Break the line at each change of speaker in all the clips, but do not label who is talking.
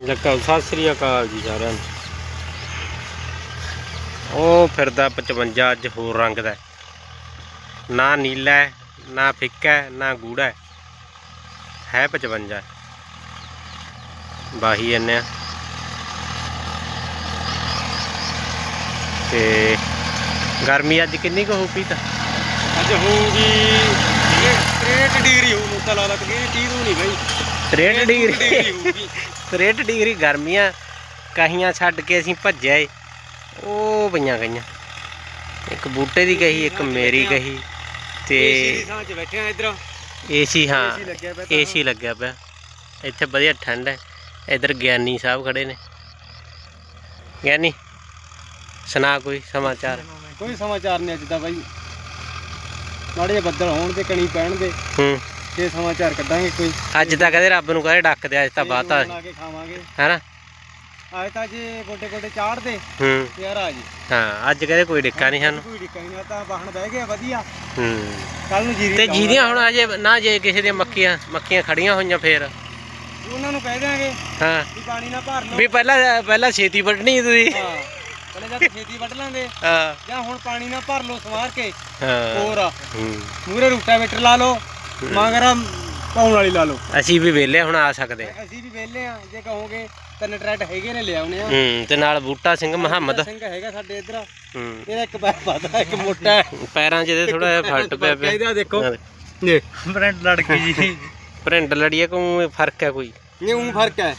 ਲੱਗਾ ਸਤਿ ਸ੍ਰੀ ਅਕਾਲ ਜੀ ਸਾਰਿਆਂ ਨੂੰ। ਉਹ ਫਿਰਦਾ 55 ਅੱਜ ਹੋਰ ਰੰਗ ਦਾ। ਨਾ ਨੀਲਾ ਹੈ, ਨਾ ਫਿੱਕਾ ਹੈ, ਨਾ ਗੂੜਾ ਹੈ। ਹੈ 55 ਬਾਹੀ ਆ। ਤੇ ਗਰਮੀ ਅੱਜ ਕਿੰਨੀ ਕੁ ਹੋ ਪਈ ਤਾਂ
ਅੱਜ ਹੋਊਗੀ 63 ਡਿਗਰੀ ਹੋਊ ਨੂੰ ਤਾਂ ਲਾ ਲਾ ਕਿ 30 ਨੂੰ ਨਹੀਂ ਬਈ।
63 ਡਿਗਰੀ।
ਡਿਗਰੀ ਹੋਊਗੀ।
63 ਡਿਗਰੀ ਗਰਮੀਆਂ ਕਹੀਆਂ ਛੱਡ ਕੇ ਅਸੀਂ ਭੱਜਿਆ ਏ। ਉਹ ਪਈਆਂ ਗਈਆਂ। ਇੱਕ ਬੂਟੇ ਦੀ ਕਹੀ ਇੱਕ ਮੇਰੀ ਕਹੀ ਤੇ
ਏਸੀ ਥਾਂ 'ਚ ਬੈਠੇ ਆ ਇਧਰ।
ਏਸੀ ਹਾਂ
ਏਸੀ ਲੱਗਿਆ ਪਿਆ।
ਇੱਥੇ ਵਧੀਆ ਠੰਡ ਹੈ। ਇਧਰ ਗਿਆਨੀ ਸਾਹਿਬ ਖੜੇ ਨੇ। ਗਿਆਨੀ ਸੁਣਾ ਕੋਈ ਸਮਾਚਾਰ?
ਕੋਈ ਸਮਾਚਾਰ ਨਹੀਂ ਅੱਜ ਦਾ ਬਾਈ। ਮਾੜੇ ਜਿਹੇ ਬੱਦਲ ਹੋਣ ਤੇ ਕਣੀ ਪੈਣ ਦੇ
ਹੂੰ।
ਤੇ ਸਮਾਚਾਰ ਕੱਢਾਂਗੇ ਕੋਈ।
ਅੱਜ ਤਾਂ ਕਦੇ ਰੱਬ ਨੂੰ ਕਹੇ ਡੱਕ ਦੇ ਅੱਜ ਤਾਂ ਬਾਤਾ
ਬਣਾ ਕੇ ਖਾਵਾਂਗੇ।
ਹੈਨਾ?
ਅੱਜ ਤਾਂ ਜੇ ਗੋਡੇ ਗੋਡੇ ਚਾੜਦੇ
ਹੂੰ।
ਯਾਰ ਆ ਜੀ।
ਹਾਂ ਅੱਜ ਕਦੇ ਕੋਈ ਡਿੱਕਾ ਨਹੀਂ ਸਾਨੂੰ।
ਕੋਈ ਡਿੱਕਾ ਨਹੀਂ ਤਾਂ ਬਾਹਣ ਬਹਿ ਗਿਆ ਵਧੀਆ।
ਹੂੰ।
ਕੱਲ ਨੂੰ ਜੀਰੀ
ਤੇ
ਲਾਉਣਾ।
ਜਿਹਦੀਆਂ ਹੁਣ ਅਜੇ ਨਾ ਜੇ ਕਿਸੇ ਦੀਆਂ ਮੱਕੀਆਂ ਮੱਕੀਆਂ ਖੜੀਆਂ ਹੋਈਆਂ ਫੇਰ।
ਉਹਨਾਂ ਨੂੰ ਕਹਿ ਦਿਆਂਗੇ
ਹਾਂ।
ਵੀ ਪਾਣੀ ਨਾ ਭਰ ਲਓ।
ਵੀ ਪਹਿਲਾਂ ਪਹਿਲਾਂ ਛੇਤੀ ਵੱਢਣੀ ਤੁਸੀਂ।
ਹਾਂ। ਪਹਿਲੇ ਜਦ ਖੇਤੀ ਵੱਢ ਲਾਂਗੇ
ਹਾਂ।
ਜਾਂ ਹੁਣ ਪਾਣੀ ਨਾ ਭਰ ਲਓ ਸਵਾਰ ਕੇ।
ਹਾਂ।
ਹੋਰ। ਮੂਰੇ ਰੂਟਾਵੇਟਰ ਲਾ ਲਓ। ਮਗਰ ਪਾਉਣ ਵਾਲੀ ਲਾ ਲਓ।
ਅਸੀਂ ਵੀ ਵਿਹਲੇ ਹੁਣ ਆ ਸਕਦੇ ਹਾਂ।
ਅਸੀਂ ਵੀ ਵਿਹਲੇ ਆ ਜੇ ਕਹੋਗੇ ਤਿੰਨ ਟਰੈਟ ਹੈਗੇ ਨੇ ਲਿਆਉਣੇ ਆ।
ਹੂੰ ਤੇ ਨਾਲ ਬੂਟਾ ਸਿੰਘ ਮੁਹੰਮਦ।
ਸਿੰਘ ਹੈਗਾ ਸਾਡੇ ਇੱਧਰ।
ਹੂੰ।
ਇਹਦਾ ਇੱਕ ਪੈਰ ਪਤਾ ਇੱਕ ਮੋਟਾ ਹੈ।
ਪੈਰਾਂ 'ਚ ਇਹਦੇ ਥੋੜਾ ਜਿਹਾ ਫਲਟ ਪਿਆ ਪਿਆ।
ਇਹਦਾ ਦੇਖੋ। ਨੇ ਬ੍ਰੈਂਡ ਲੜਕੀ ਜੀ।
ਭਰਿੰਡ ਲੜੀਏ ਕੋਈ ਫ਼ਰਕ ਹੈ ਕੋਈ?
ਨਹੀਂ ਉਹ ਫ਼ਰਕ ਹੈ।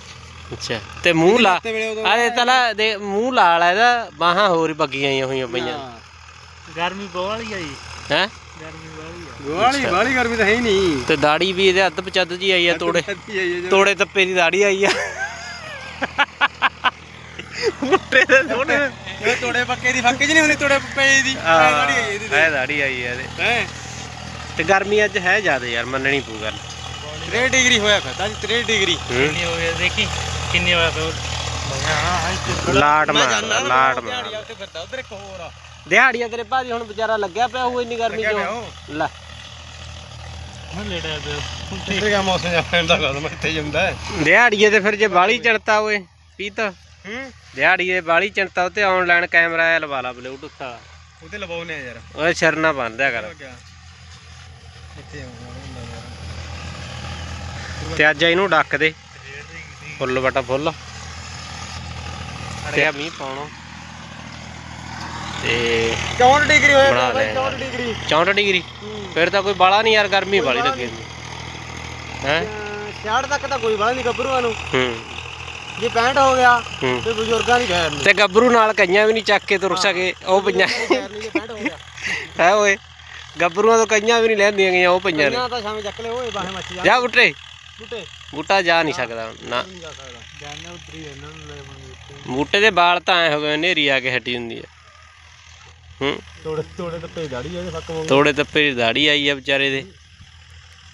ਅੱਛਾ ਤੇ ਮੂੰਹ ਲਾ
ਤੇ ਵੇਲੇ ਉਦੋਂ
ਆਏ ਤਲਾ ਦੇ ਮੂੰਹ ਲਾਲ ਹੈ ਇਹਦਾ ਬਾਹਾਂ ਹੋਰ ਹੀ ਬੱਗੀਆਂ ਹੀ ਹੋਈਆਂ ਪਈਆਂ।
ਗਰਮੀ ਬਹੁਤ ਵਾਲੀ ਆ ਜੀ।
ਹੈ?
ਗਰਮੀ ਵਾਲੀ ਆ ਵਾਲੀ ਵਾਲੀ ਗਰਮੀ ਤਾਂ ਹੈ ਹੀ ਨਹੀਂ।
ਤੇ ਦਾੜੀ ਵੀ ਇਹਦੇ ਅੱਧ ਪਚੱਦ ਜੀ ਆਈ ਆ ਤੋੜੇ। ਤੋੜੇ ਤੱਪੇ ਦੀ ਦਾੜੀ ਆਈ ਆ। ਮੁੱਟੇ ਦੇ ਥੋੜੇ
ਇਹ ਤੋੜੇ ਪੱਕੇ ਦੀ ਫੱਕੇ ਜੀ ਨਹੀਂ ਹੁੰਦੀ ਤੋੜੇ ਪੱਪੇ ਦੀ। ਐ ਵਾਲੀ ਹੈ ਇਹਦੀ।
ਹੈ ਦਾੜੀ ਆਈ ਆ ਇਹਦੇ।
ਹੈ?
ਤੇ ਗਰਮੀ ਅੱਜ ਹੈ ਜ਼ਿਆਦਾ ਯਾਰ ਮੰਨਣੀ ਪਊ ਗੱਲ।
3 ਡਿਗਰੀ ਹੋਇਆ ਫਿਰਦਾ ਜੀ 3 ਡਿਗਰੀ।
ਹੂੰ।
ਹੋ ਗਿਆ ਦੇਖੀ ਕਿੰਨੇ ਹੋਇਆ ਫਿਰ।
ਲਾਟ ਮਾਰ ਲਾਟ ਮਾਰ।
ਫਿਰਦਾ ਉਧਰ ਇੱਕ ਹੋਰ ਆ।
ਦਿਹਾੜੀਆਂ ਤੇਰੇ ਭਾਜੀ ਹੁਣ ਵਿਚਾਰਾ ਲੱਗਿਆ ਪਿਆ ਉਹ ਇੰਨੀ ਗਰਮੀ
ਲੱਗਿਆ
ਚ। ਲੈ।
ਹਾਂ ਲੇਟਿਆ ਪਿਆ। ਉੱਤੇ ਗਿਆ ਮੌਸਮ ਜਾਂ ਪੈਂਦਾ ਗੱਲ ਮੈਂ ਇੱਥੇ ਜਾਂਦਾ ਹੈ
ਦਿਹਾੜੀਏ ਤੇ ਫਿਰ ਜੇ ਬਾਲੀ ਚਿੰਤਾ ਓਏ ਪੀਤ।
ਹੂੰ?
ਦਿਹਾੜੀਏ ਬਾਲੀ ਚਿੰਤਾ ਉਤੇ ਆਨਲਾਈਨ ਕੈਮਰਾ ਆ ਲਵਾ ਲਾ ਬਲੂਟੁੱਥ ਵਾਲਾ।
ਉਹਤੇ ਲਵਾਉਨੇ ਆ ਯਾਰ।
ਓਏ ਸਿਰ ਨਾ ਬੰਨਦਿਆ ਕਰ।
ਗਿਆ ਇੱਥੇ ਆਉਂਦਾ ਯਾਰ।
ਤੇ ਅੱਜ ਇਹਨੂੰ ਡੱਕ ਦੇ। ਫੁੱਲ ਬਟਾ ਫੁੱਲ। ਤੇ ਆ ਮੀਂਹ ਪਾਉਣਾ। ਤੇ
64 ਡਿਗਰੀ ਹੋਇਆ
ਬਣਾ
ਬਾਈ
ਲਿਆ
64 ਡਿਗਰੀ।
64 ਡਿਗਰੀ? ਫਿਰ ਤਾਂ ਕੋਈ ਬਾਲਾ ਨਹੀਂ ਯਾਰ ਗਰਮੀ ਵਾਲੀ ਲੱਗੀ। ਹੈ?
66 ਤੱਕ ਤਾਂ ਕੋਈ ਬਾਲਾ ਨਹੀਂ ਗੱਭਰੂਆਂ ਨੂੰ।
ਹੂੰ।
ਜੇ 65 ਹੋ ਗਿਆ ਤੇ ਬਜ਼ੁਰਗਾਂ ਦੀ ਖੈਰ ਨਹੀਂ।
ਤੇ ਗੱਭਰੂ ਨਾਲ ਕਈਆਂ ਵੀ ਨਹੀਂ ਚੱਕ ਕੇ ਤੁਰ ਸਕੇ ਉਹ ਪਈਆਂ
ਖੈਰ ਨਹੀਂ ਜੇ 65 ਹੋ
ਓਏ? ਗੱਭਰੂਆਂ ਤੋਂ ਕਈਆਂ ਵੀ ਨਹੀਂ ਲੈਂਦੀਆਂ ਗਈਆਂ ਉਹ ਪਈਆਂ ਨੇ।
ਤਾਂ ਸ਼ਾਮੇ ਚੱਕ ਲਿਓ ਓਏ ਬਾਹੇ ਮੱਛੀ ਜਾ
ਜਾ ਬੁੱਟੇ।
ਬੂਟੇ।
ਬੂਟਾ ਜਾ ਨਹੀਂ ਸਕਦਾ ਨਾ।
ਨਹੀਂ ਜਾ ਸਕਦਾ। ਜਾਨਣਾ ਉਤਰੀ ਇਹਨਾਂ ਨੂੰ ਲੈ ਬੰਦੇ
ਬੂਟੇ। ਦੇ ਵਾਲ ਤਾਂ ਐ ਹੋ ਗਏ ਨੇਰੀ ਆ ਕੇ ਹਟੀ ਹੁੰਦੀ ਆ। ਹੂੰ।
ਤੋੜੇ ਤੇ ਫੱਕ
ਤੱਪੇ ਦੀ ਦਾੜੀ ਆਈ ਆ ਵਿਚਾਰੇ ਦੇ।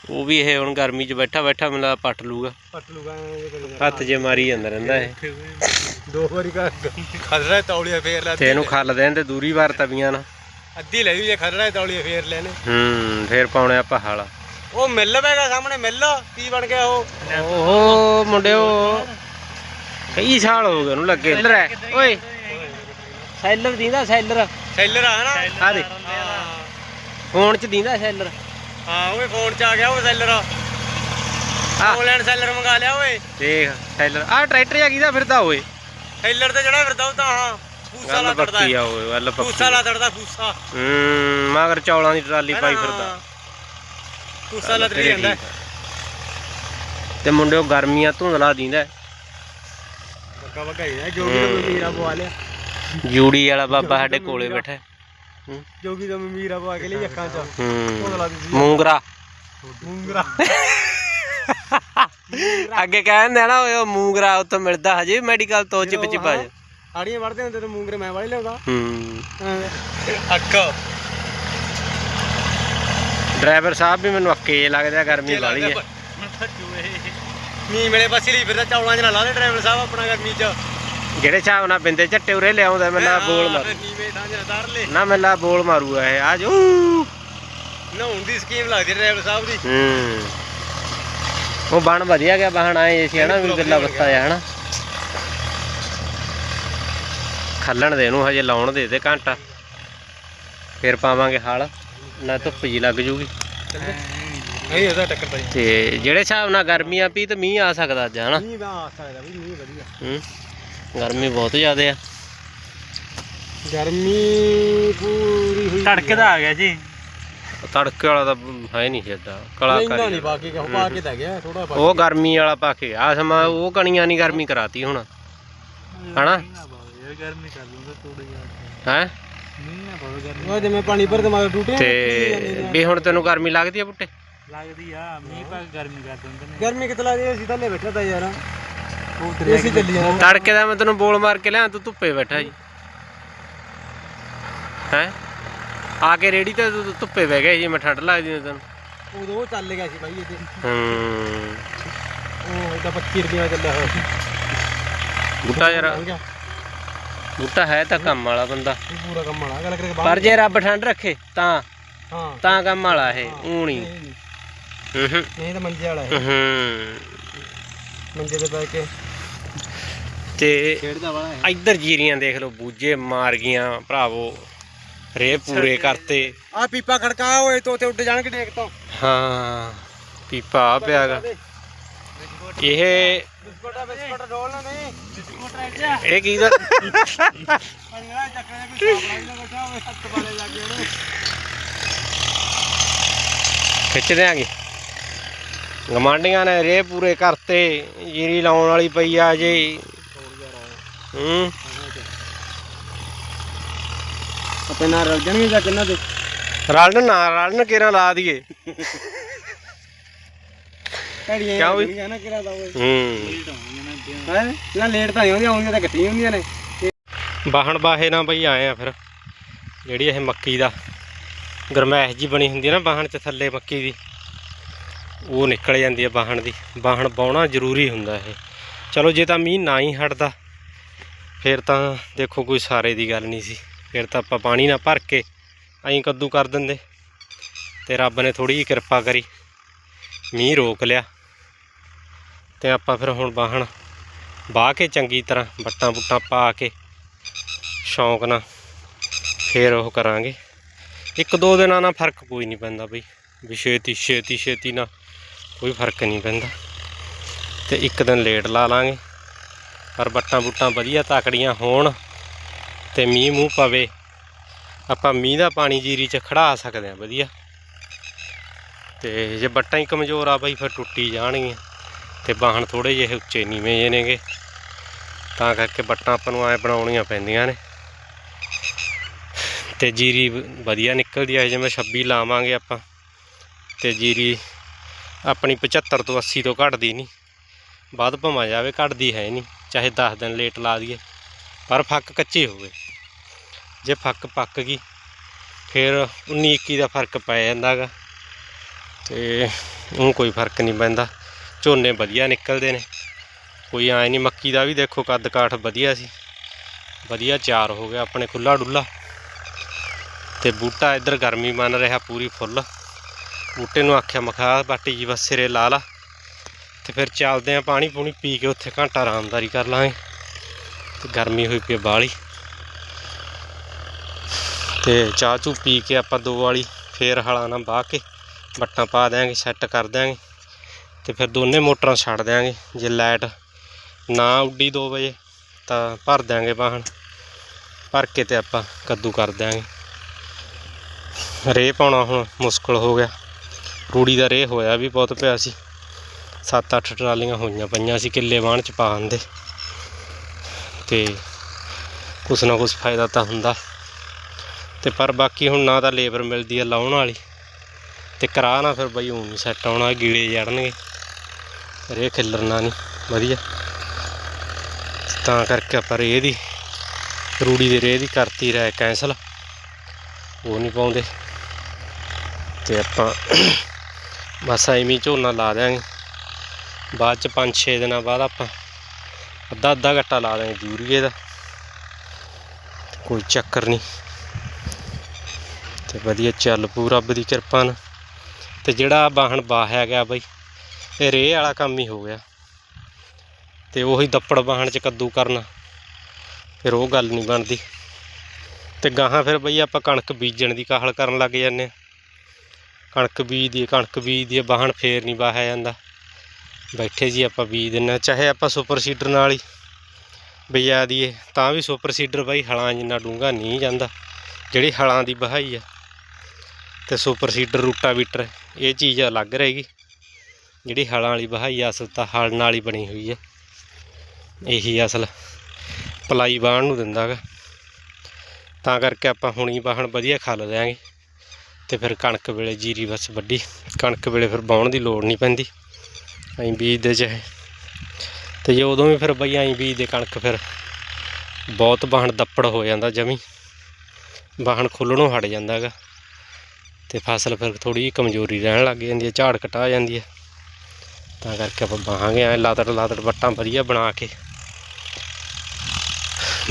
ਉਹ ਵੀ ਇਹ ਹੁਣ ਗਰਮੀ 'ਚ ਬੈਠਾ ਬੈਠਾ ਮੈਨੂੰ ਲੱਗਦਾ ਪੱਟ ਲੂਗਾ।
ਪੱਟ ਲੂਗਾ ਇਹ ਕਰੀ
ਹੱਥ ਜੇ ਮਾਰੀ ਜਾਂਦਾ ਰਹਿੰਦਾ ਇਹ।
ਦੋ ਵਾਰੀ ਕਰ ਖਦਰਾ ਤੌਲੀਆ ਫੇਰ ਲੈ
ਤੇ ਇਹਨੂੰ ਖੱਲ ਦੇਣ ਤੇ ਦੂਰੀ ਵਾਰ ਤਵੀਆਂ ਨਾ
ਅੱਧੀ ਲੈ ਵੀ ਜੇ ਖਦਰਾ ਤੌਲੀਆ ਫੇਰ ਲੈਨੇ
ਹੂੰ ਫੇਰ ਪਾਉਣੇ ਆਪਾਂ ਹਾਲਾ।
ਉਹ ਮਿੱਲ ਪੈਗਾ ਸਾਹਮਣੇ ਮਿੱਲ। ਕੀ ਬਣ ਗਿਆ ਉਹ?
ਓਹੋ ਮੁੰਡਿਓ ਕਈ ਸਾਲ ਹੋ ਗਏ ਉਹਨੂੰ ਲੱਗੇ। ਓਏ। Seller ਦੀਂਦਾ seller.
ਸੈਲਰ ਆ ਨਾ
ਆ ਦੇ ਫੋਨ 'ਚ ਦੀਂਦਾ ਸੈਲਰ।
ਹਾਂ ਓਏ ਫੋਨ ਚ ਆ ਗਿਆ ਉਹ ਸੈਲਰ। ਆਨਲਾਈਨ ਸੈਲਰ ਮੰਗਾ ਲਿਆ ਓਏ।
ਦੇਖ ਸੈਲਰ। ਆ ਟਰੈਕਟਰ ਆ ਕਿਹਦਾ ਫਿਰਦਾ ਓਏ।
ਸੈਲਰ ਤੇ ਜਿਹੜਾ ਫਿਰਦਾ ਉਹ ਤਾਂ ਹਾਂ ਫੂਸਾ ਲਾ ਤੜਦਾ
ਆ ਓਏ ਗੱਲ ਪੱਕੀ।
ਫੂਸਾ ਲਾ ਤੜਦਾ ਫੂਸਾ।
ਹੂੰ ਮਗਰ ਚੌਲਾਂ ਦੀ ਟਰਾਲੀ ਪਾਈ ਫਿਰਦਾ।
ਫੂਸਾ ਲਾ ਤੜੀ ਜਾਂਦਾ।
ਤੇ ਮੁੰਡਿਓ ਗਰਮੀਆਂ ਧੁੰਦਲਾ ਦੀਂਦਾ।
ਬੱਕਾ ਵਗਾਈ ਹੈ। ਜੋਗੀ ਦਾ ਮਮੀਰਾ ਪਵਾ ਲਿਆ।
ਜੂੜੀ ਵਾਲਾ ਬਾਬਾ ਸਾਡੇ ਕੋਲੇ ਬੈਠਾ। ਹੈ। ਹੂੰ।
ਜੋਗੀ ਦਾ ਮਮੀਰਾ ਪਵਾ ਕੇ ਲਈ ਅੱਖਾਂ ਚ।
ਹੂੰ। ਮੂੰਗਰਾ।
ਮੂੰਗਰਾ।
ਅੱਗੇ ਕਹਿੰਦੇ ਨਾ ਓਏ ਉਹ ਮੂੰਗਰਾ ਉੱਥੋਂ ਮਿਲਦਾ ਹਜੇ ਮੈਡੀਕਲ ਤੋਂ ਚਿਪ ਚਿਪਾ ਚ
ਆੜੀਆਂ ਵੜਦੇ ਹੁੰਦੇ ਤੇ ਮੂੰਗਰੇ ਮੈਂ ਵਾਲੇ ਲਿਆਉਂਦਾ।
ਹੂੰ।
ਅੱਖ।
ਡਰਾਈਵਰ ਸਾਹਿਬ ਵੀ ਮੈਨੂੰ ਅੱਕੇ ਲੱਗਦੇ ਆ ਗਰਮੀ ਵਾਲੀ ਹੈ
ਮੀਂਹ ਵੇਲੇ ਪਾਸੇ ਲਈ ਫਿਰਦਾ ਚੌਲਾਂ ਚ ਨਾ ਲਾ ਦੇ ਡਰਾਈਵਰ ਸਾਹਿਬ ਆਪਣਾ ਗਰਮੀ ਚ।
ਜਿਹੜੇ ਹਿਸਾਬ ਨਾਲ ਬਿੰਦੇ ਝੱਟੇ ਉਰੇ ਲਿਆਉਂਦਾ ਮੈਨੂੰ ਲੱਗਦਾ ਬੋਲ ਮਾਰੂ।
ਨੀਵੇਂ ਥਾਂ ਚ ਦਰ ਲੈ।
ਨਾ ਮੈਨੂੰ ਲੱਗਦਾ ਬੋਲ ਮਾਰੂਗਾ ਇਹ ਆ ਜੋ
ਨਹਾਉਣ ਦੀ ਸਕੀਮ ਲੱਗਦੀ ਡਰਾਈਵਰ ਸਾਹਿਬ ਦੀ।
ਹੂੰ। ਉਹ ਬਣ ਵਧੀਆ ਗਿਆ ਬਹਾਨਾ ਏ ਸੀ ਹਨਾ ਵੀ ਗੱਲਾਂ ਬੱਤਾ ਆ ਹਨਾ। ਖੱਲਣ ਦੇ ਇਹਨੂੰ ਹਜੇ ਲਾਉਣ ਦੇ ਦੇ ਘੰਟਾ। ਫਿਰ ਪਾਵਾਂਗੇ ਹਲ ਨਾ ਧੁੱਪ ਜੀ ਲੱਗ ਜੂਗੀ।
ਇਹ ਇਹਦਾ ਟੱਕਰ ਤਾਂ
ਤੇ ਜਿਹੜੇ ਹਿਸਾਬ ਨਾਲ ਗਰਮੀ ਆ ਪਈ ਤੇ ਮੀਂਹ ਆ ਸਕਦਾ ਅੱਜ ਹਨਾ।
ਮੀਂਹ ਆ ਸਕਦਾ ਵੀ ਮੀਂਹ ਵਧੀਆ।
ਹੂੰ। ਗਰਮੀ ਬਹੁਤ ਜ਼ਿਆਦਾ ਆ।
ਗਰਮੀ ਪੂਰੀ ਹੋਈ
ਤੜਕੇ ਦਾ ਆ ਗਿਆ ਜੀ।
ਤੜਕੇ ਵਾਲਾ ਤਾਂ ਹੈ ਨਹੀਂ ਛੱਡਾ ਕਲਾ
ਇੰਨਾ ਨਹੀਂ ਪਾ ਕੇ ਕਹੋ ਪਾ ਕੇ ਤਾਂ ਗਿਆ ਥੋੜਾ ਪਾ
ਉਹ ਗਰਮੀ ਵਾਲਾ ਪਾ ਕੇ ਆ ਸਮਾਂ ਉਹ ਕਣੀਆਂ ਨਹੀਂ ਗਰਮੀ ਕਰਾਤੀ ਹੁਣ। ਹਨਾ?
ਯਾਰ ਗਰਮੀ ਕਰ ਲੂੰਗਾ ਥੋੜੀ ਜਿਹਾ।
ਹੈ?
ਉਹ ਜਿਵੇਂ ਪਾਣੀ ਭਰ ਟੂਟੇ
ਤੇ ਵੀ ਹੁਣ ਤੈਨੂੰ ਗਰਮੀ ਲੱਗਦੀ ਆ ਬੁੱਟੇ?
ਲੱਗਦੀ ਆ ਮੀਂਹ ਪਾ ਕੇ ਗਰਮੀ ਕਰ ਦਿੰਦੇ ਨੇ।
ਗਰਮੀ ਕਿਤਲਾ ਦੀ ਅਸੀਂ ਥੱਲੇ ਬੈਠਾ ਤਾਂ ਯਾਰ। ਏਸੀ ਚੱਲੀ ਜਾਂਦਾ।
ਤੜਕੇ ਦਾ ਮੈਂ ਤੈਨੂੰ ਬੋਲ ਮਾਰ ਕੇ ਲਿਆ ਤੂੰ ਧੁੱਪੇ ਬੈਠਾ ਜੀ। ਹੈ? ਆ ਕੇ ਰੇੜੀ ਤੇ ਤੂੰ ਧੁੱਪੇ ਬਹਿ ਗਿਆ ਜੀ ਮੈਂ ਠੰਡ ਲੱਗਦੀ ਤੈਨੂੰ।
ਉਦੋਂ ਚੱਲ ਗਿਆ ਸੀ ਬਾਈ ਇਹਦੇ
ਹੂੰ।
ਉਹ ਇਹਦਾ 25 ਰੁਪਏ ਦਾ ਚੱਲਿਆ ਹੋਇਆ ਸੀ।
ਬੁੱਟਾ ਯਾਰ।
ਹੋ ਗਿਆ।
ਬੁੱਟਾ ਹੈ ਤਾਂ ਕੰਮ ਵਾਲਾ ਬੰਦਾ।
ਇਹ ਪੂਰਾ ਕੰਮ ਆਣਾ ਗੱਲ ਕਰਕੇ
ਪਰ ਜੇ ਰੱਬ ਠੰਡ ਰੱਖੇ ਤਾਂ।
ਹਾਂ।
ਤਾਂ ਕੰਮ ਵਾਲਾ ਇਹ ਊ ਨਹੀਂ
ਇਹ ਨਹੀਂ।
ਹੂੰ ਹੂੰ।
ਨਹੀਂ ਤਾਂ ਮੰਜੇ ਵਾਲਾ ਹੈ।
ਹੂੰ।
ਮੰਜੇ ਤੇ ਬੈ ਕੇ
ਤੇ ਇੱਧਰ ਜੀਰੀਆਂ ਦੇਖ ਲਓ ਬੂਝੇ ਮਾਰ ਗਈਆਂ ਭਰਾਵੋ ਰੇ ਪੂਰੇ ਕਰਤੇ।
ਆ ਪੀਪਾ ਖੜਕਾ ਓਏ ਤੋ ਤੇ ਉੱਡ ਜਾਣਗੇ ਡੇਕ ਤੋਂ।
ਹਾਂ ਪੀਪਾ ਆ ਪਿਆਗਾ ਇਹ
ਬਿਸਕੁਟ ਬਿਸਕੁਟ ਡੋਲ ਨਾ ਨਹੀਂ।
ਇਹ ਕੀ ਦਾ?
ਪਾਣੀ ਵਾਲਾ ਚੱਕਰ ਦੇ ਕੋਈ ਸਾਫ਼ ਨਹੀਂ ਬੈਠਾ ਹੋਵੇ ਹੱਥ ਵਾਲੇ ਲੱਗ ਗਏ ਉਹਨੂੰ
ਖਿੱਚ ਦਿਆਂਗੇ। ਗਮਾਂਡੀਆਂ ਨੇ ਰੇ ਪੂਰੇ ਕਰਤੇ ਜੀਰੀ ਲਾਉਣ ਵਾਲੀ ਪਈ ਆ ਜੇ ਹੂੰ।
ਆਪੇ ਨਾਲ ਰਲ ਜਾਣਗੇ ਜਾਂ ਕਿੰਨਾ ਦੇ?
ਰਲਣ ਨਾ ਰਲਣ ਕਿਰਾਂ ਲਾ ਦਈਏ। ਕਿਉਂ ਵੀ?
ਲੱਗਣਗੀਆਂ ਨਾ ਕਿਰਾ ਦਾ ਓਏ।
ਹੂੰ।
ਹੈ? ਨਾ ਲੇਟ ਤਾਂ ਨਹੀਂ ਆਉਂਦੀਆਂ ਤਾਂ ਇਕੱਠੀਆਂ ਹੁੰਦੀਆਂ ਨੇ।
ਬਾਹਣ ਬਾਹੇ ਨਾਲ ਬਈ ਆਏ ਆ ਫਿਰ। ਜਿਹੜੀ ਇਹ ਮੱਕੀ ਦਾ ਗਰਮੈਸ਼ ਜੀ ਬਣੀ ਹੁੰਦੀ ਹੈ ਨਾ ਬਾਹਣ ਚ ਥੱਲੇ ਮੱਕੀ ਦੀ ਉਹ ਨਿਕਲ ਜਾਂਦੀ ਹੈ ਬਾਹਣ ਦੀ। ਬਾਹਣ ਬਾਉਣਾ ਜ਼ਰੂਰੀ ਹੁੰਦਾ ਇਹ। ਚਲੋ ਜੇ ਤਾਂ ਮੀਂਹ ਨਾ ਹੀ ਹਟਦਾ ਫਿਰ ਤਾਂ ਦੇਖੋ ਕੋਈ ਸਾਰੇ ਦੀ ਗੱਲ ਨਹੀਂ ਸੀ। ਫਿਰ ਤਾਂ ਆਪਾਂ ਪਾਣੀ ਨਾ ਭਰ ਕੇ ਐਂ ਕੱਦੂ ਕਰ ਦਿੰਦੇ। ਤੇ ਰੱਬ ਨੇ ਥੋੜੀ ਜਿਹੀ ਕਿਰਪਾ ਕਰੀ। ਮੀਂਹ ਰੋਕ ਲਿਆ। ਤੇ ਆਪਾਂ ਫਿਰ ਹੁਣ ਬਾਹਣ ਬਾਹ ਕੇ ਚੰਗੀ ਤਰ੍ਹਾਂ ਬੱਟਾਂ ਬੁੱਟਾਂ ਪਾ ਕੇ ਸ਼ੌਂਕ ਨਾਲ ਫੇਰ ਉਹ ਕਰਾਂਗੇ। ਇੱਕ ਦੋ ਦਿਨਾਂ ਨਾਲ ਫ਼ਰਕ ਕੋਈ ਨਹੀਂ ਪੈਂਦਾ ਬਈ। ਵੀ ਛੇਤੀ ਛੇਤੀ ਛੇਤੀ ਨਾਲ ਕੋਈ ਫ਼ਰਕ ਨਹੀਂ ਪੈਂਦਾ। ਤੇ ਇੱਕ ਦਿਨ ਲੇਟ ਲਾ ਲਾਂਗੇ। ਪਰ ਬੱਟਾਂ ਬੁੱਟਾਂ ਵਧੀਆ ਤਾਕੜੀਆਂ ਹੋਣ ਤੇ ਮੀਂਹ ਮੂੰਹ ਪਵੇ, ਆਪਾਂ ਮੀਂਹ ਦਾ ਪਾਣੀ ਜੀਰੀ 'ਚ ਖੜਾ ਸਕਦੇ ਆ ਵਧੀਆ। ਤੇ ਜੇ ਬੱਟਾਂ ਹੀ ਕਮਜ਼ੋਰ ਆ ਬਈ, ਫਿਰ ਟੁੱਟੀ ਜਾਣਗੀਆਂ। ਤੇ ਬਾਹਣ ਥੋੜੇ ਜਿਹੇ ਉੱਚੇ ਨੀਵੇਂ ਜੇ ਨੇਗੇ। ਤਾਂ ਕਰਕੇ ਬੱਟਾਂ ਆਪਾਂ ਨੂੰ ਐ ਬਣਾਉਣੀਆਂ ਪੈਂਦੀਆਂ ਨੇ। ਤੇ ਜੀਰੀ ਵ- ਵਧੀਆ ਨਿਕਲਦੀ ਆ ਜਿਵੇਂ 26 ਲਾਵਾਂਗੇ ਆਪਾਂ। ਤੇ ਜੀਰੀ ਆਪਣੀ 75 ਤੋਂ 80 ਤੋਂ ਘਟਦੀ ਨਹੀਂ। ਵੱਧ ਭਮਾ ਜਾਵੇ, ਘਟਦੀ ਹੈ ਨਹੀਂ। ਚਾਹੇ 10 ਦਿਨ ਲੇਟ ਲਾ ਦਈਏ, ਪਰ ਫੱਕ ਕੱਚੀ ਹੋਵੇ। ਜੇ ਫੱਕ ਪੱਕ ਗਈ, ਫਿਰ 19 21 ਦਾ ਫ਼ਰਕ ਪੈ ਜਾਂਦਾਗਾ। ਤੇ ਉਹ ਕੋਈ ਫ਼ਰਕ ਨਹੀਂ ਪੈਂਦਾ। ਝੋਨੇ ਵਧੀਆ ਨਿਕਲਦੇ ਨੇ। ਕੋਈ ਐ ਨਹੀਂ, ਮੱਕੀ ਦਾ ਵੀ ਦੇਖੋ ਕੱਦ ਕਾਠ ਵਧੀਆ ਸੀ। ਵਧੀਆ ਚਾਰ ਹੋ ਗਿਆ ਆਪਣੇ ਖੁੱਲਾ ਡੁੱਲਾ ਤੇ ਬੂਟਾ ਇੱਧਰ ਗਰਮੀ ਮੰਨ ਰਿਹਾ ਪੂਰੀ ਫੁੱਲ। ਬੂਟੇ ਨੂੰ ਆਖਿਆ ਮਖਾ ਬਾਟੀ ਜੀ ਬਸ ਸਿਰੇ ਲਾ ਲਾ। ਤੇ ਫਿਰ ਚੱਲਦੇ ਆ ਪਾਣੀ ਪੂਣੀ ਪੀ ਕੇ ਉੱਥੇ ਘੰਟਾ ਆਰਾਮਦਾਰੀ ਕਰ ਲਾਂਗੇ। ਤੇ ਗਰਮੀ ਹੋਈ ਪਈ ਬਾਲੀ ਤੇ ਚਾਹ ਚੂ ਪੀ ਕੇ ਆਪਾਂ ਦੋ ਵਾਲੀ ਫੇਰ ਹਲਾਂ ਨਾਲ ਬਾਹ ਕੇ ਬੱਟਾਂ ਪਾ ਦਿਆਂਗੇ ਸੈੱਟ ਕਰ ਦਿਆਂਗੇ। ਤੇ ਫਿਰ ਦੋਨੇ ਮੋਟਰਾਂ ਛੱਡ ਦਿਆਂਗੇ। ਜੇ ਲਾਈਟ ਨਾ ਉੱਡੀ 2 ਵਜੇ ਤਾਂ ਭਰ ਦਿਆਂਗੇ ਵਾਹਣ ਭਰ ਕੇ ਤੇ ਆਪਾਂ ਕੱਦੂ ਕਰ ਦਿਆਂਗੇ। ਰੇਹ ਪਾਉਣਾ ਹੁਣ ਮੁਸ਼ਕਲ ਹੋ ਗਿਆ। ਰੂੜੀ ਦਾ ਰੇਹ ਹੋਇਆ ਵੀ ਬਹੁਤ ਪਿਆ ਸੀ। 7-8 ਟਰਾਲੀਆਂ ਹੋਈਆਂ ਪਈਆਂ ਸੀ ਕਿੱਲੇ ਵਾਹਣ ਚ ਪਾਉਣ ਦੇ ਤੇ ਕੁਛ ਨਾ ਕੁਛ ਫਾਇਦਾ ਤਾਂ ਹੁੰਦਾ। ਤੇ ਪਰ ਬਾਕੀ ਹੁਣ ਨਾ ਤਾਂ ਲੇਬਰ ਮਿਲਦੀ ਆ ਲਾਉਣ ਵਾਲੀ। ਤੇ ਕਰਾ ਨਾ ਫਿਰ ਬਈ ਹੁਣ ਸੈੱਟ ਆਉਣਾ ਗੀੜੇ ਜੜਨਗੇ ਰੇ ਖਿੱਲਰਨਾ ਨਹੀਂ ਵਧੀਆ। ਤਾਂ ਕਰਕੇ ਆਪਾਂ ਰੇਹ ਦੀ, ਰੂੜੀ ਦੀ ਰੇਹ ਦੀ ਕਰਤੀ ਰਹਿ ਕੈਂਸਲ ਉਹ ਨਹੀਂ ਪਾਉਂਦੇ। ਤੇ ਆਪਾਂ ਬਸ ਐਵੇਂ ਝੋਨਾ ਲਾ ਦਿਆਂਗੇ। ਬਾਅਦ ਚ 5-6 ਦਿਨਾਂ ਬਾਅਦ ਆਪਾਂ ਅੱਧਾ ਅੱਧਾ ਗੱਟਾ ਲਾ ਦਿਆਂਗੇ ਯੂਰੀਏ ਦਾ। ਕੋਈ ਚੱਕਰ ਨਹੀਂ। ਤੇ ਵਧੀਆ ਚੱਲ ਪੂ ਰੱਬ ਦੀ ਕਿਰਪਾ ਨਾਲ। ਤੇ ਜਿਹੜਾ ਬਾਹਣ ਬਾਹਿਆ ਗਿਆ ਬਈ, ਇਹ ਰੇਹ ਵਾਲਾ ਕੰਮ ਹੀ ਹੋ ਗਿਆ। ਤੇ ਉਹੀ ਦੱਪੜ ਬਾਹਣ ਚ ਕੱਦੂ ਕਰਨਾ। ਫਿਰ ਉਹ ਗੱਲ ਨਹੀਂ ਬਣਦੀ। ਤੇ ਗਾਹਾਂ ਫਿਰ ਬਈ ਆਪਾਂ ਕਣਕ ਬੀਜਣ ਦੀ ਕਾਹਲ ਕਰਨ ਲੱਗ ਜਾਂਦੇ ਹਾਂ ਕਣਕ ਬੀਜਦੀ ਕਣਕ ਬੀਜਦੀ ਬਾਹਣ ਫੇਰ ਨਹੀਂ ਵਾਹਿਆ ਜਾਂਦਾ। ਬੈਠੇ ਜੀ ਆਪਾਂ ਬੀਜ ਦਿੰਦੇ ਹਾਂ ਚਾਹੇ ਆਪਾਂ ਸੁਪਰ ਸੀਡਰ ਨਾਲ ਹੀ ਬੀਜਾ ਦੀਏ ਤਾਂ ਵੀ ਸੁਪਰ ਸੀਡਰ ਬਾਈ ਹਲਾਂ ਜਿੰਨਾ ਡੂੰਘਾ ਨਹੀਂ ਜਾਂਦਾ ਜਿਹੜੀ ਹਲਾਂ ਦੀ ਬਹਾਈ ਆ। ਤੇ ਸੁਪਰ ਸੀਡਰ ਰੂਟਾਵੀਟਰ ਇਹ ਚੀਜ਼ ਅਲੱਗ ਰਹੇਗੀ ਜਿਹੜੀ ਹਲਾਂ ਵਾਲੀ ਬਹਾਈ ਆ, ਅਸਲ ਤਾਂ ਹਲ ਨਾਲ ਹੀ ਬਣੀ ਹੋਈ ਆ। ਇਹੀ ਅਸਲ ਪਲਾਈ ਬਾਣ ਨੂੰ ਦਿੰਦਾ ਗਾ। ਤਾਂ ਕਰਕੇ ਆਪਾਂ ਹੁਣੀ ਬਾਹਣ ਵਧੀਆ ਖੱਲ ਲਿਆਂਗੇ ਤੇ ਫਿਰ ਕਣਕ ਵੇਲੇ ਜੀਰੀ ਬਸ ਵੱਡੀ ਕਣਕ ਵੇਲੇ ਫਿਰ ਬਾਉਣ ਦੀ ਲੋੜ ਨਹੀਂ ਪੈਂਦੀ। ਐਂ ਬੀਜਦੇ ਚਾਹੇ ਤੇ ਜੇ ਉਦੋਂ ਵੀ ਫਿਰ ਬਈ ਐਂ ਬੀਜਦੇ ਕਣਕ ਫਿਰ ਬਹੁਤ ਬਾਹਣ ਦੱਪੜ ਹੋ ਜਾਂਦਾ ਜਮੀ। ਬਾਹਣ ਖੁੱਲਣੋਂ ਹਟ ਜਾਂਦਾ ਹੈਗਾ ਤੇ ਫਸਲ ਫਿਰ ਥੋੜੀ ਕਮਜ਼ੋਰੀ ਰਹਿਣ ਲੱਗ ਜਾਂਦੀ ਹੈ, ਝਾੜ ਘਟਾ ਜਾਂਦੀ ਹੈ। ਤਾਂ ਕਰਕੇ ਆਪਾਂ ਬਾਹਾਂਗੇ ਐ ਲਾਤੜ ਲਾਤੜ ਵੱਟਾਂ ਵਧੀਆ ਬਣਾ ਕੇ।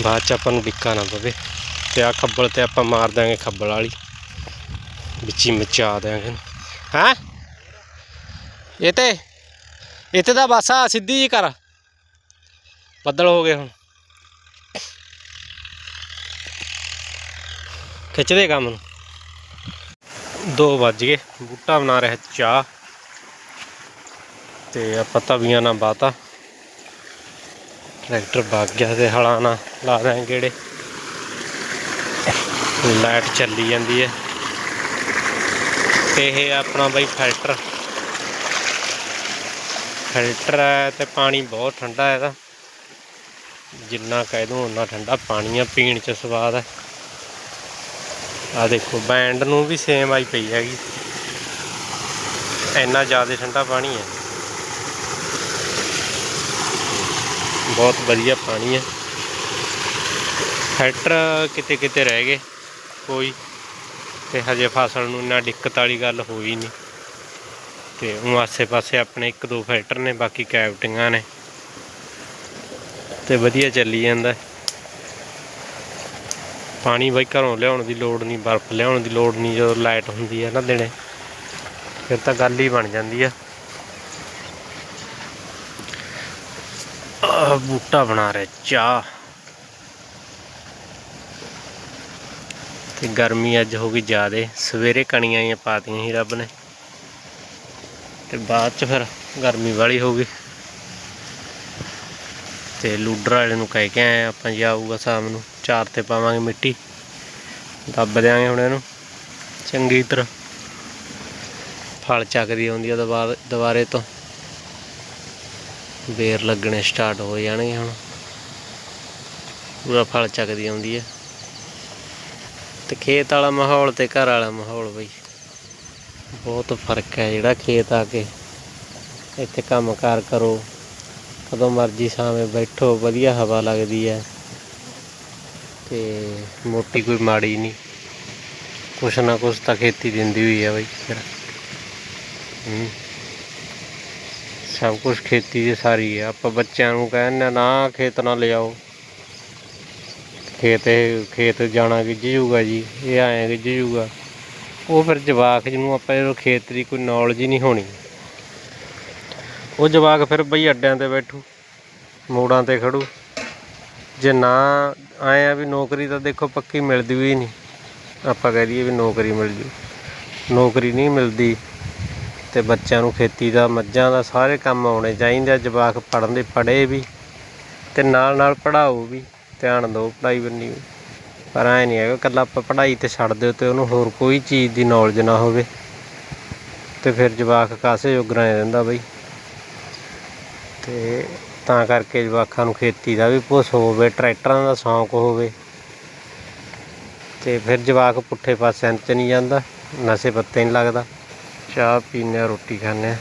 ਬਾਅਦ ਚ ਆਪਾਂ ਨੂੰ ਡਿੱਕਾ ਨਾ ਪਵੇ। ਤੇ ਆ ਖੱਬਲ ਤੇ ਆਪਾਂ ਮਾਰ ਦਾਂਗੇ ਖੱਬਲ ਵਾਲੀ। ਵਿੱਚ ਹੀ ਮਚਾ ਦਿਆਂਗੇ ਹਾਂ? ਇਹ ਤੇ ਇੱਥੇ ਤਾਂ ਬਸ ਆ, ਸਿੱਧੀ ਜੀ ਕਰ ਬੱਦਲ ਹੋ ਗਏ ਹੁਣ। ਖਿੱਚਦੇ ਕੰਮ ਨੂੰ। 2 ਵੱਜ ਗਏ, ਬੂਟਾ ਬਣਾ ਰਿਹਾ ਚਾਹ। ਤੇ ਆਪਾਂ ਤਵੀਆਂ ਨਾਲ ਬਾਤਾ। ਟਰੈਕਟਰ ਭੱਗ ਗਿਆ ਤੇ ਹਲਾਂ ਨਾਲ ਲਾ ਦਾਂ ਗੇੜੇ। ਲਾਈਟ ਚੱਲੀ ਜਾਂਦੀ ਹੈ। ਤੇ ਇਹ ਆਪਣਾ ਬਾਈ ਫਿਲਟਰ। ਫਿਲਟਰ ਹੈ ਤੇ ਪਾਣੀ ਬਹੁਤ ਠੰਡਾ ਹੈ ਇਹਦਾ। ਜਿੰਨਾ ਕਹਿ ਦੂੰ ਉਨਾ ਠੰਡਾ ਪਾਣੀ ਆ, ਪੀਣ ਚ ਸਵਾਦ ਹੈ। ਆ ਦੇਖੋ, ਬੈਂਡ ਨੂੰ ਵੀ ਸੇਮ ਆਈ ਪਈ ਹੈਗੀ। ਇੰਨਾ ਜ਼ਿਆਦਾ ਠੰਡਾ ਪਾਣੀ ਹੈ। ਬਹੁਤ ਵਧੀਆ ਪਾਣੀ ਹੈ। ਫਿਲਟਰ ਕਿਤੇ ਕਿਤੇ ਰਹਿ ਗਏ, ਕੋਈ। ਤੇ ਹਜੇ ਫਸਲ ਨੂੰ ਇੰਨਾ ਦਿੱਕਤ ਵਾਲੀ ਗੱਲ ਹੋਈ ਨਹੀਂ। ਤੇ ਉਹ ਆਸੇ-ਪਾਸੇ ਆਪਣੇ ਇੱਕ ਦੋ ਫਿਲਟਰ ਨੇ, ਬਾਕੀ ਕੈਵਟਿੰਗਾਂ ਨੇ। ਤੇ ਵਧੀਆ ਚੱਲੀ ਜਾਂਦਾ। ਪਾਣੀ ਬਈ ਘਰੋਂ ਲਿਆਉਣ ਦੀ ਲੋੜ ਨਹੀਂ, ਬਰਫ਼ ਲਿਆਉਣ ਦੀ ਲੋੜ ਨਹੀਂ, ਜਦੋਂ ਲਾਈਟ ਹੁੰਦੀ ਹੈ ਨਾ ਦਿਨੇ, ਫਿਰ ਤਾਂ ਗੱਲ ਹੀ ਬਣ ਜਾਂਦੀ ਆ। ਆਹ, ਬੂਟਾ ਬਣਾ ਰਿਹਾ, ਚਾਹ। ਤੇ ਗਰਮੀ ਅੱਜ ਹੋ ਗਈ ਜ਼ਿਆਦੇ, ਸਵੇਰੇ ਕਣੀਆਂ ਹੀ ਪਾਤੀਆਂ ਸੀ ਰੱਬ ਨੇ। ਤੇ ਬਾਅਦ ਚ ਫਿਰ ਗਰਮੀ ਵਾਲੀ ਹੋ ਗਈ। ਤੇ ਲੂਡਰ ਵਾਲੇ ਨੂੰ ਕਹਿ ਕੇ ਆਏ ਆਪਾਂ ਜੀ ਆਊਗਾ ਸ਼ਾਮ ਨੂੰ, ਚਾਰ ਤੇ ਪਾਵਾਂਗੇ ਮਿੱਟੀ। ਦੱਬ ਦਿਆਂਗੇ ਹੁਣ ਇਹਨੂੰ। ਚੰਗੀ ਤਰ੍ਹਾਂ ਫਲ ਚੱਕਦੀ ਆਉਂਦੀ ਆ ਦੁਬਾਰਾ ਦੁਬਾਰੇ ਤੋਂ। ਬੇਰ ਲੱਗਣੇ ਸਟਾਰਟ ਹੋ ਜਾਣਗੇ ਹੁਣ। ਪੂਰਾ ਫਲ ਚੱਕਦੀ ਆਉਂਦੀ ਹੈ ਤੇ ਖੇਤ ਵਾਲਾ ਮਾਹੌਲ ਤੇ ਘਰ ਵਾਲਾ ਮਾਹੌਲ ਬਈ। ਬਹੁਤ ਫ਼ਰਕ ਹੈ ਜਿਹੜਾ ਖੇਤ ਆ ਕੇ ਇੱਥੇ ਕੰਮਕਾਰ ਕਰੋ ਕਦੋਂ ਮਰਜ਼ੀ ਸਾਵੇਂ ਬੈਠੋ, ਵਧੀਆ ਹਵਾ ਲੱਗਦੀ ਹੈ। ਤੇ ਮੋਟੀ ਕੋਈ ਮਾੜੀ ਨਹੀਂ। ਕੁਛ ਨਾ ਕੁਛ ਤਾਂ ਖੇਤੀ ਦਿੰਦੀ ਹੋਈ ਹੈ ਬਾਈ। ਫਿਰ ਸਭ ਕੁਝ ਖੇਤੀ ਦੀ ਸਾਰੀ ਹੈ। ਆਪਾਂ ਬੱਚਿਆਂ ਨੂੰ ਕਹਿੰਦੇ ਨਾ ਖੇਤ ਨਾ ਲਿਆਓ ਖੇਤ ਖੇਤ ਜਾਣਾ ਗਿੱਝ ਜੂਗਾ ਜੀ। ਇਹ ਆਏ ਗਿੱਝ ਜੂਗਾ ਉਹ ਫਿਰ ਜਵਾਕ ਜਿਹਨੂੰ ਆਪਾਂ ਜਦੋਂ ਖੇਤ ਦੀ ਕੋਈ ਨੌਲੇਜ ਹੀ ਨਹੀਂ ਹੋਣੀ। ਉਹ ਜਵਾਕ ਫਿਰ ਬਈ ਅੱਡਿਆਂ ਤੇ ਬੈਠੂ, ਮੋੜਾਂ ਤੇ ਖੜੂ। ਜੇ ਨਾ ਆਏ ਆ ਵੀ ਨੌਕਰੀ ਤਾਂ ਦੇਖੋ ਪੱਕੀ ਮਿਲਦੀ ਵੀ ਨਹੀਂ। ਆਪਾਂ ਕਹਿ ਦਈਏ ਵੀ ਨੌਕਰੀ ਮਿਲ ਜੂ। ਨੌਕਰੀ ਨਹੀਂ ਮਿਲਦੀ ਤੇ ਬੱਚਿਆਂ ਨੂੰ ਖੇਤੀ ਦਾ, ਮੱਝਾਂ ਦਾ ਸਾਰੇ ਕੰਮ ਆਉਣੇ ਚਾਹੀਦੇ ਆ। ਜਵਾਕ ਪੜ੍ਹਨ ਦੇ ਪੜ੍ਹੇ ਵੀ ਤੇ ਨਾਲ ਨਾਲ ਪੜ੍ਹਾਓ ਵੀ, ਧਿਆਨ ਦਿਓ ਪੜ੍ਹਾਈ ਬੰਨੀ ਵੀ ਪਰ ਐ ਨਹੀਂ ਹੈਗਾ, ਇਕੱਲਾ ਆਪਾਂ ਪੜ੍ਹਾਈ ਤੇ ਛੱਡ ਦਿਓ ਤੇ ਉਹਨੂੰ ਹੋਰ ਕੋਈ ਚੀਜ਼ ਦੀ ਨੌਲੇਜ ਨਾ ਹੋਵੇ। ਤੇ ਫਿਰ ਜਵਾਕ ਕਾਸੇ ਜੋਗਰਾ ਨਹੀਂ ਰਹਿੰਦਾ ਬਈ। ਤੇ ਤਾਂ ਕਰਕੇ ਜਵਾਕਾਂ ਨੂੰ ਖੇਤੀ ਦਾ ਵੀ ਭੁੱਸ ਹੋਵੇ, ਟਰੈਕਟਰਾਂ ਦਾ ਸ਼ੌਂਕ ਹੋਵੇ। ਤੇ ਫਿਰ ਜਵਾਕ ਪੁੱਠੇ ਪਾਸਿਆਂ 'ਚ ਨਹੀਂ ਜਾਂਦਾ, ਨਸ਼ੇ ਪੱਤੇ ਨਹੀਂ ਲੱਗਦਾ। ਚਾਹ ਪੀਂਦੇ ਹਾਂ ਰੋਟੀ ਖਾਂਦੇ ਹਾਂ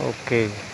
ਓਕੇ ਜੀ।